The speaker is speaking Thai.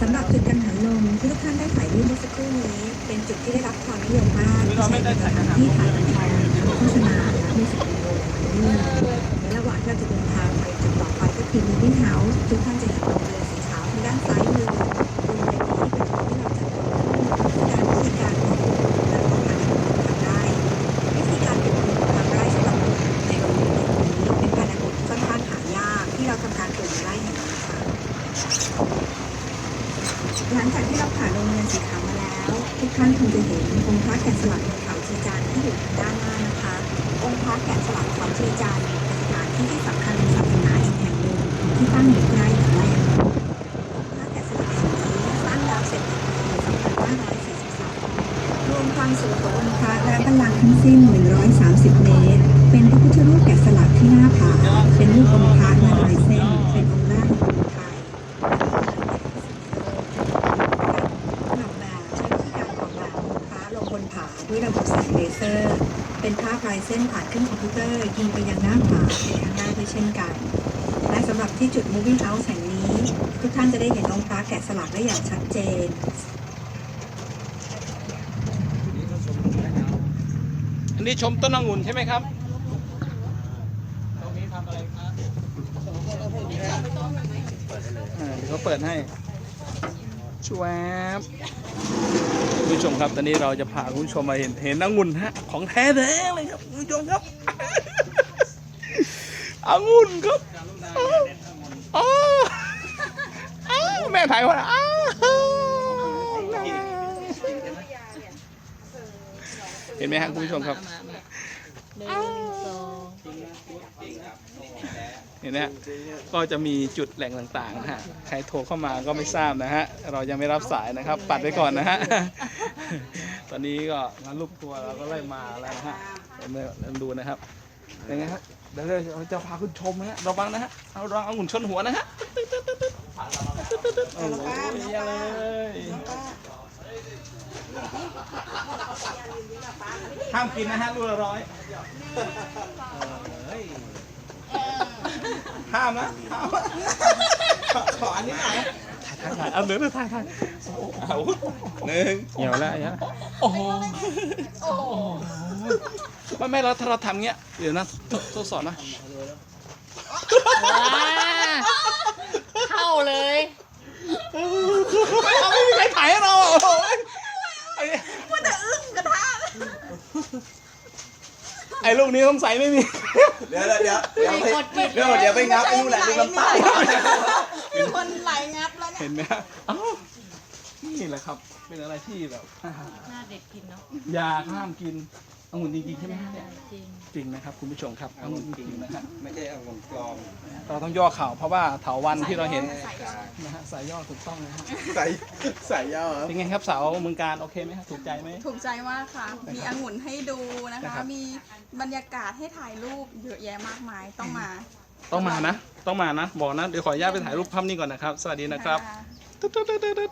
สำหรับจุดกังหันลมที่ทุกท่านได้ถ่ายรูปเมื่อสักครู่นี้ เป็นจุดที่ได้รับความนิยมมากเราไม่ได้ถ่ายกังหันลที่ถ่ายละครโฆษณาและมิวสิกวิดีโอในระหว่างที่เราจะเดินทางไปจุดต่อไปก็คือ Moving House ทุกท่านจะ ที่เราผ่านโรงเรียนสีขาวมาแล้ว ทุกท่านคงจะเห็นองค์พระแกะสลักเขาชีจันทร์ที่อยู่ทางด้านหน้านะคะ องค์พระแกะสลักเขาชีจันทร์เป็นสถานที่ที่สำคัญในศาสนาอีกแห่งหนึ่งที่ตั้งอยู่ใกล้กับแรกองค์พระแกะสลักแห่งนี้สร้างแล้วเสร็จในปี2543รวมความสูงขององค์พระและบัลลังก์ทั้งสิ้น130 เมตร เป็นพระพุทธรูปแกะสลักที่หน้าผา เป็นรูปองค์พระนาลายเส้น เป็นองค์แรกของคนไทยออกแบบใช้วิธีการออกแบบองค์พระลงบนผาด้วยระบบแสง เลเซอร์ เป็นภาพลายเส้นผ่านเครื่องคอมพิวเตอร์ยิงไปยังหน้าผาเป็นครั้งแรกด้วยเช่นกัน และสำหรับที่จุด Moving House แห่งนี้ ทุกท่านจะได้เห็นองค์พระแกะสลักได้อย่างชัดเจนอันนี้ชมต้นองุ่นใช่ไหมครับ ตรงนี้ทำอะไรครับอ่าเดี๋ยวเขาเปิดให้ชวบคุณ ผู้ชมครับ ตอนนี้เราจะพาคุณผู้ชมมาเห็นเห็นองุ่นฮะของแท้แท้เลยครับคุณผู้ชมครับองุ่นครับอ้าวอ้แม่ถ่ายว่าเห็นไหมฮะคุณผู้ชมครับ ไหมฮะก็จะมีจุดแหล่งต่างๆนะฮะใครโทรเข้ามาก็ไม่ทราบนะฮะเรายังไม่รับสายนะครับ ปัดไว้ก่อนนะฮะตอนนี้ก็งานลูกทัวร์เราก็ไล่มาแล้วนะฮะเดี๋ยวมดูนะครับเป็นไงครับเดี๋ยวเราจะพาคุณชมนะฮะระวังนะฮะเอาระวังเอาหุ่นชนหัวนะฮะโอ้โหเยี่ยเลยห้ามกินนะฮะลูกละร้อย ห้ามนะห้ามขออันนี้หน่อยถ่ายถ่ายถ่ายเอาเนื้อถ่ายถ่ายเอาหนึ่งเหี่ยวแล้วเหี่ยวแล้วโอ้โหไม่ไม่เราถ้าเราทำเงี้ยเดี๋ยวนะทดทดสอบนะเข้าเลยเอาไม่มีใครถ่ายให้เราอะโอ้โหไอ้ ไอ้ลูกนี้สงสัยไม่มี เดี๋ยวเดี๋ยวเดี๋ยวเดี๋ยวไปกดปิดเดี๋ยวเดี๋ยวไปงับไอ้นู่นแหละดูลำต้าคนไหลงับแล้วเนี่ยเห็นไหมฮะเอ้านี่แหละครับ เป็นอะไรที่แบบ หน้าเด็กกินเนาะยาห้ามกิน องุ่นจริงๆใช่ไหมฮะเนี่ยจริงจริงนะครับคุณผู้ชมครับองุ่นจริงๆนะฮะไม่ใช่องุ่นปลอมเราต้องย่อเข่าเพราะว่าเถาวันที่เราเห็นนะฮะสายย่อถูกต้องนะฮะใส่ใส่ยาวเหรอเป็นไงครับสาวเมืองการโอเคไหมครับถูกใจไหม ถูกใจมากค่ะ มีองุ่นให้ดูนะนะคคะรับมีบรรยากาศให้ถ่ายรูปเยอะแยะมากมายต้องมา ต้องมานะ ต้องมานะ บอกนะ เดี๋ยวขออนุญาตไปถ่ายรูปภาพนี้ก่อนนะครับ สวัสดีนะครับค่ะตึ๊ดตึ๊ดตึ๊ดตึ๊ด